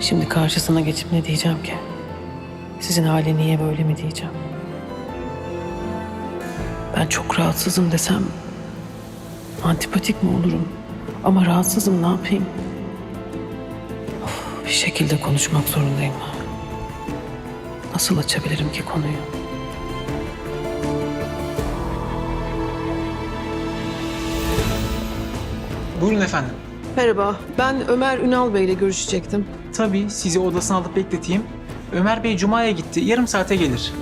Şimdi karşısına geçip ne diyeceğim ki? Sizin hali niye böyle mi diyeceğim? Ben çok rahatsızım desem antipatik mi olurum? Ama rahatsızım ne yapayım? Of, bir şekilde konuşmak zorundayım. Nasıl açabilirim ki konuyu? Buyurun efendim. Merhaba, ben Ömer Ünal Bey ile görüşecektim. Tabii sizi odasına alıp bekleteyim. Ömer Bey Cuma'ya gitti. Yarım saate gelir.